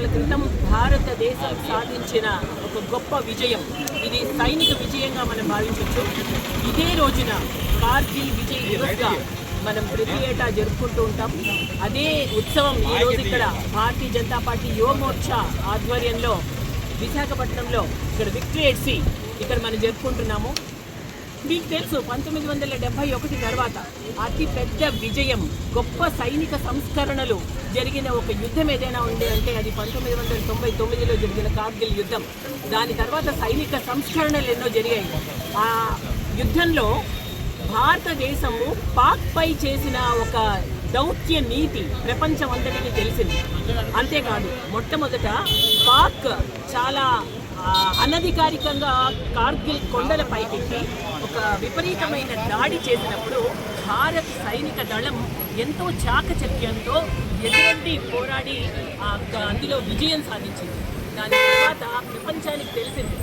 సంవత్సరాల క్రితం భారతదేశం సాధించిన ఒక గొప్ప విజయం. ఇది సైనిక విజయంగా మనం భావించవచ్చు. ఇదే రోజున కార్గిల్ విజయ్ దివస్గా మనం ప్రతి ఏటా జరుపుకుంటూ ఉంటాం. అదే ఉత్సవం ఈ రోజు ఇక్కడ భారతీయ జనతా పార్టీ యువ మోర్చా ఆధ్వర్యంలో విశాఖపట్నంలో ఇక్కడ విక్టరీ ఎడ్సి ఇక్కడ మనం జరుపుకుంటున్నాము. మీకు తెలుసు పంతొమ్మిది వందల డెబ్బై ఒకటి తర్వాత అతి పెద్ద విజయం గొప్ప సైనిక సంస్కరణలు జరిగిన ఒక యుద్ధం ఏదైనా ఉంది అంటే అది పంతొమ్మిది వందల తొంభై తొమ్మిదిలో జరిగిన కార్గిల్ యుద్ధం. దాని తర్వాత సైనిక సంస్కరణలు ఎన్నో జరిగాయి. ఆ యుద్ధంలో భారతదేశము పాక్పై చేసిన ఒక దౌత్య నీతి ప్రపంచం అంతటికి తెలిసింది. అంతేకాదు మొట్టమొదట పాక్ అనధికారికంగా కార్గిల్ కొండల పైకెక్కి ఒక విపరీతమైన దాడి చేసినప్పుడు భారత్ సైనిక దళం ఎంతో చాకచక్యంతో ఎదురండి పోరాడి ఆ, అందులో విజయం సాధించింది. దాని తర్వాత ప్రపంచానికి తెలిసింది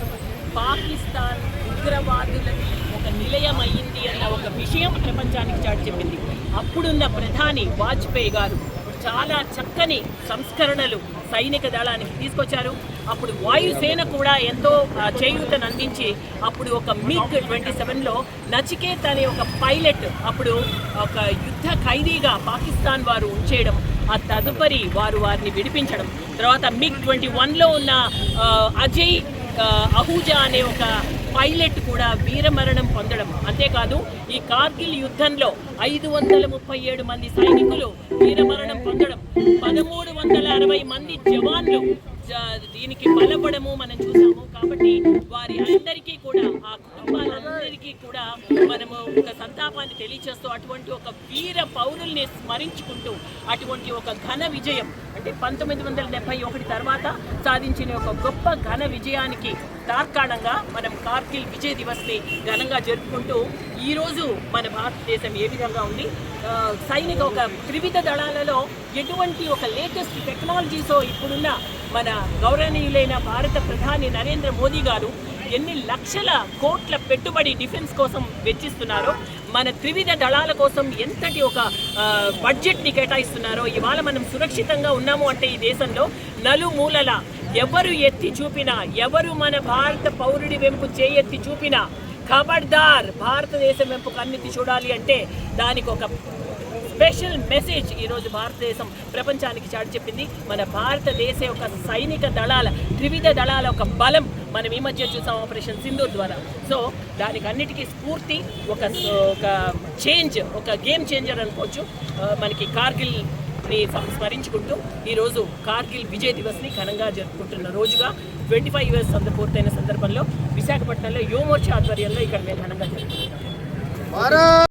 పాకిస్తాన్ ఉగ్రవాదులకి ఒక నిలయం అయ్యింది అన్న ఒక విషయం ప్రపంచానికి చాటి చెప్పింది. అప్పుడున్న ప్రధాని వాజ్పేయి గారు చాలా చక్కని సంస్కరణలు సైనిక దళానికి తీసుకొచ్చారు. అప్పుడు వాయుసేన కూడా ఎంతో చేయూతను అందించి అప్పుడు ఒక మిగ్ ట్వంటీ సెవెన్లో నచికేత్ అనే ఒక పైలట్ అప్పుడు ఒక యుద్ధ ఖైదీగా పాకిస్తాన్ వారు ఉంచేయడం ఆ తదుపరి వారు వారిని విడిపించడం. తర్వాత మిగ్ ట్వంటీ వన్లో ఉన్న అజయ్ అహూజా అనే ఒక పైలట్ కూడా వీరమరణం పొందడం. అంతేకాదు ఈ కార్గిల్ యుద్ధంలో ఐదు వందల ముప్పై ఏడు మంది సైనికులు వీరమరణం పొందడం పదమూడు వందల అరవై మంది జవాన్లు దీనికి బలపడము మనం చూసాము. కాబట్టి వారి అందరికీ కూడా ఆ కుటుంబాలందరికీ కూడా మనము ఒక సంతాపాన్ని తెలియచేస్తూ అటువంటి ఒక వీర పౌరుల్ని స్మరించుకుంటూ అటువంటి ఒక ఘన విజయం అంటే పంతొమ్మిది వందల డెబ్బై ఒకటి తర్వాత సాధించిన ఒక గొప్ప ఘన విజయానికి తార్కాణంగా మనం కార్గిల్ విజయ్ దివస్ని ఘనంగా జరుపుకుంటూ ఈరోజు మన భారతదేశం ఏ విధంగా ఉంది? సైనిక ఒక త్రివిధ దళాలలో ఎటువంటి ఒక లేటెస్ట్ టెక్నాలజీతో ఇప్పుడున్న మన గౌరవనీయులైన భారత ప్రధాని నరేంద్ర మోదీ గారు ఎన్ని లక్షల కోట్ల పెట్టుబడి డిఫెన్స్ కోసం వెచ్చిస్తున్నారో మన త్రివిధ దళాల కోసం ఎంతటి ఒక బడ్జెట్ని కేటాయిస్తున్నారో ఇవాళ మనం సురక్షితంగా ఉన్నాము అంటే ఈ దేశంలో నలుమూలల ఎవరు ఎత్తి చూపినా ఎవరు మన భారత పౌరుడి వెంపు చేయెత్తి చూపినా ఖబర్దార్ భారతదేశం వెంపు కన్నెత్తి చూడాలి అంటే దానికి ఒక స్పెషల్ మెసేజ్ ఈరోజు భారతదేశం ప్రపంచానికి చాటి చెప్పింది. మన భారతదేశ యొక్క సైనిక దళాల త్రివిధ దళాల ఒక బలం మనం ఈ మధ్య చూసాం ఆపరేషన్ సింధూర్ ద్వారా. సో దానికి అన్నిటికీ స్ఫూర్తి ఒక ఒక చేంజ్ ఒక గేమ్ చేంజర్ అనుకోవచ్చు. మనకి కార్గిల్ని స్మరించుకుంటూ ఈరోజు కార్గిల్ విజయ్ దివస్ని ఘనంగా జరుపుకుంటున్న రోజుగా ట్వంటీ ఫైవ్ ఇయర్స్ అంత పూర్తయిన సందర్భంలో విశాఖపట్నంలో యువమోర్చా ఆధ్వర్యంలో ఇక్కడ మేము ఘనంగా జరుపుకుంటాం